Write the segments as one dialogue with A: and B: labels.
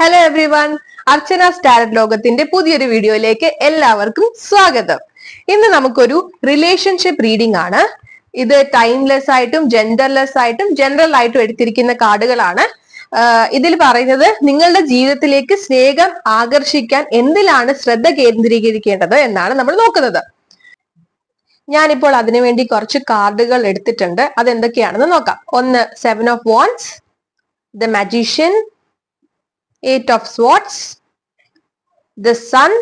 A: hello everyone Archana സ്റ്റാരറ്റ് ലോകത്തിന്റെ പുതിയൊരു വീഡിയോയിലേക്ക് എല്ലാവർക്കും സ്വാഗതം ഇന്ന് നമുക്കൊരു റിലേഷൻഷിപ്പ് റീഡിംഗ് ആണ് ഇത് ടൈംലെസ് ആയിട്ടും ജെൻഡർലെസ് ആയിട്ടും ജനറൽ ആയിട്ടും എടുത്തിരിക്കുന്ന കാർഡുകളാണ് ഇതിൽ പറയുന്നത് നിങ്ങളുടെ ജീവിതത്തിലേക്ക് സ്നേഹം ആകർഷിക്കാൻ എന്തിലാണ് ശ്രദ്ധ കേന്ദ്രീകരിക്കേണ്ടത് എന്നാണ് നമ്മൾ നോക്കുന്നത് ഞാനിപ്പോൾ അതിനുവേണ്ടി കുറച്ച് കാർഡുകൾ എടുത്തിട്ടുണ്ട് അതെന്തൊക്കെയാണെന്ന് നോക്കാം ഒന്ന് seven of wands the magician eight of swords, the sun,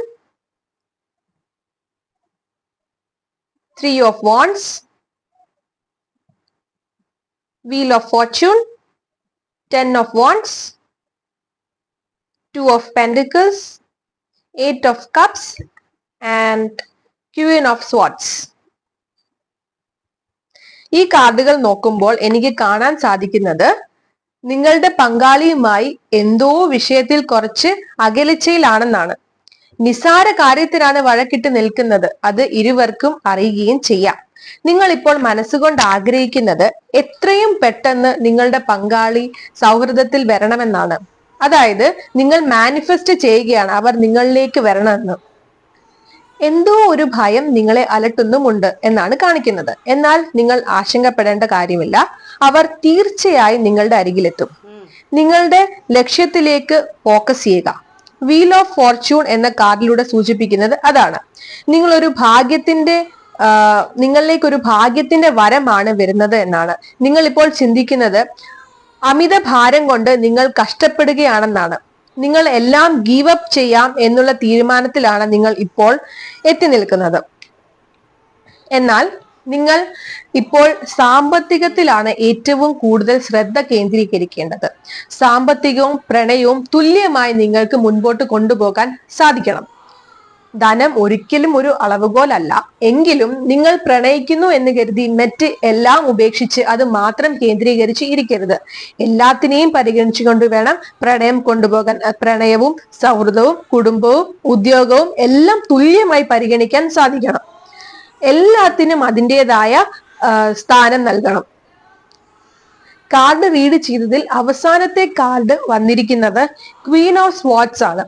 A: three of wands, wheel of fortune, ten of wands, two of pentacles, eight of cups and queen of swords ഈ കാർഡുകൾ നോക്കുമ്പോൾ എനിക്ക് കാണാൻ സാധിക്കുന്നത് നിങ്ങളുടെ പങ്കാളിയുമായി എന്തോ വിഷയത്തിൽ കുറച്ച് അകലച്ചയിലാണെന്നാണ് നിസാര കാര്യത്തിനാണ് വഴക്കിട്ട് നിൽക്കുന്നത് അത് ഇരുവർക്കും അറിയുകയും ചെയ്യാം നിങ്ങൾ ഇപ്പോൾ മനസ്സുകൊണ്ട് ആഗ്രഹിക്കുന്നത് എത്രയും പെട്ടെന്ന് നിങ്ങളുടെ പങ്കാളി സൗഹൃദത്തിൽ വരണമെന്നാണ് അതായത് നിങ്ങൾ മാനിഫെസ്റ്റ് ചെയ്യുകയാണ് അവർ നിങ്ങളിലേക്ക് വരണമെന്ന് എന്തോ ഒരു ഭയം നിങ്ങളെ അലട്ടുന്നുമുണ്ട് എന്നാണ് കാണിക്കുന്നത് എന്നാൽ നിങ്ങൾ ആശങ്കപ്പെടേണ്ട കാര്യമില്ല അവർ തീർച്ചയായും നിങ്ങളുടെ അരികിലെത്തും നിങ്ങളുടെ ലക്ഷ്യത്തിലേക്ക് ഫോക്കസ് ചെയ്യുക വീൽ ഓഫ് ഫോർച്യൂൺ എന്ന കാർഡിലൂടെ സൂചിപ്പിക്കുന്നത് അതാണ് നിങ്ങൾ ഒരു ഭാഗ്യത്തിന്റെ നിങ്ങളിലേക്ക് ഒരു ഭാഗ്യത്തിന്റെ വരമാണ് വരുന്നത് എന്നാണ് നിങ്ങൾ ഇപ്പോൾ ചിന്തിക്കുന്നത് അമിത ഭാരം കൊണ്ട് നിങ്ങൾ കഷ്ടപ്പെടുകയാണെന്നാണ് നിങ്ങൾ എല്ലാം ഗീവ് അപ്പ് ചെയ്യാം എന്നുള്ള തീരുമാനത്തിലാണ് നിങ്ങൾ ഇപ്പോൾ എത്തി നിൽക്കുന്നത് എന്നാൽ നിങ്ങൾ ഇപ്പോൾ സാമ്പത്തികത്തിലാണ് ഏറ്റവും കൂടുതൽ ശ്രദ്ധ കേന്ദ്രീകരിക്കേണ്ടത് സാമ്പത്തികവും പ്രണയവും തുല്യമായി നിങ്ങൾക്ക് മുൻപോട്ട് കൊണ്ടുപോകാൻ സാധിക്കണം ധനം ഒരിക്കലും ഒരു അളവുകോലല്ല എങ്കിലും നിങ്ങൾ പ്രണയിക്കുന്നു എന്ന് കരുതി മറ്റ് എല്ലാം ഉപേക്ഷിച്ച് അത് മാത്രം കേന്ദ്രീകരിച്ച് ഇരിക്കരുത് എല്ലാത്തിനെയും പരിഗണിച്ചുകൊണ്ട് വേണം പ്രണയം കൊണ്ടുപോകാൻ പ്രണയവും സൗഹൃദവും കുടുംബവും ഉദ്യോഗവും എല്ലാം തുല്യമായി പരിഗണിക്കാൻ സാധിക്കണം എല്ലാത്തിനും അതിൻ്റെതായ സ്ഥാനം നൽകണം കാർഡ് റീഡ് ചെയ്തതിൽ അവസാനത്തെ കാർഡ് വന്നിരിക്കുന്നത് ക്വീൻ ഓഫ് സ്വാറ്റ്സ് ആണ്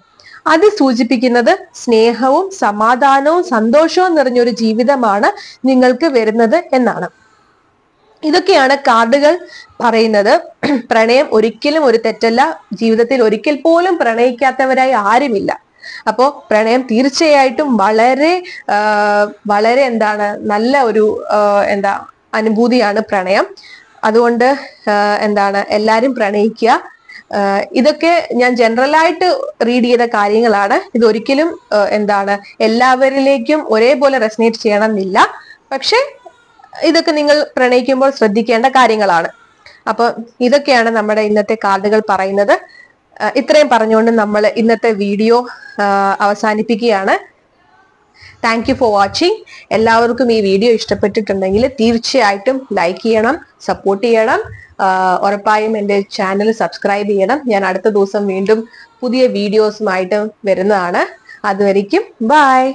A: അത് സൂചിപ്പിക്കുന്നത് സ്നേഹവും സമാധാനവും സന്തോഷവും നിറഞ്ഞൊരു ജീവിതമാണ് നിങ്ങൾക്ക് വരുന്നത് എന്നാണ് ഇതൊക്കെയാണ് കാർഡുകൾ പറയുന്നത് പ്രണയം ഒരിക്കലും ഒരു തെറ്റല്ല ജീവിതത്തിൽ ഒരിക്കൽ പോലും പ്രണയിക്കാത്തവരായി ആരുമില്ല അപ്പോ പ്രണയം തീർച്ചയായിട്ടും വളരെ വളരെ എന്താണ് നല്ല ഒരു എന്താ അനുഭൂതിയാണ് പ്രണയം അതുകൊണ്ട് എന്താണ് എല്ലാരും പ്രണയിക്കുക ഇതൊക്കെ ഞാൻ ജനറലായിട്ട് റീഡ് ചെയ്ത കാര്യങ്ങളാണ് ഇതൊരിക്കലും എന്താണ് എല്ലാവരിലേക്കും ഒരേപോലെ റെസനേറ്റ് ചെയ്യണമെന്നില്ല പക്ഷെ ഇതൊക്കെ നിങ്ങൾ പ്രണയിക്കുമ്പോൾ ശ്രദ്ധിക്കേണ്ട കാര്യങ്ങളാണ് അപ്പോൾ ഇതൊക്കെയാണ് നമ്മുടെ ഇന്നത്തെ കാർഡുകൾ പറയുന്നത് ഇത്രയും പറഞ്ഞുകൊണ്ട് നമ്മൾ ഇന്നത്തെ വീഡിയോ അവസാനിപ്പിക്കുകയാണ് താങ്ക് ഫോർ വാച്ചിങ് എല്ലാവർക്കും ഈ വീഡിയോ ഇഷ്ടപ്പെട്ടിട്ടുണ്ടെങ്കിൽ തീർച്ചയായിട്ടും ലൈക്ക് ചെയ്യണം സപ്പോർട്ട് ചെയ്യണം ഉറപ്പായും എൻ്റെ ചാനൽ സബ്സ്ക്രൈബ് ചെയ്യണം ഞാൻ അടുത്ത ദിവസം വീണ്ടും പുതിയ വീഡിയോസുമായിട്ട് വരുന്നതാണ് അതുവരയ്ക്കും ബായ്